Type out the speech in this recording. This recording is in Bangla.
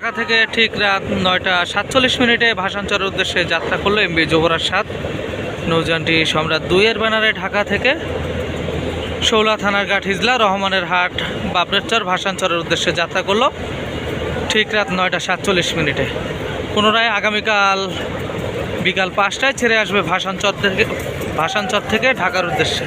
ঢাকা থেকে ঠিক রাত নয়টা সাতচল্লিশ মিনিটে ভাষাঞ্চরের উদ্দেশ্যে যাত্রা করল এমবি যুবরাজ সাত নৌযানটি সম্রাট দুইয়ের ব্যানারে ঢাকা থেকে শৌলা থানার ঘাট হিজলা রহমানের হাট বাবরেচর ভাষাঞ্চরের উদ্দেশ্যে যাত্রা করল ঠিক রাত নয়টা সাতচল্লিশ মিনিটে। পুনরায় আগামীকাল বিকাল পাঁচটায় ছেড়ে আসবে ভাষাঞ্চর থেকে ভাষাঞ্চর থেকে ঢাকার উদ্দেশ্যে।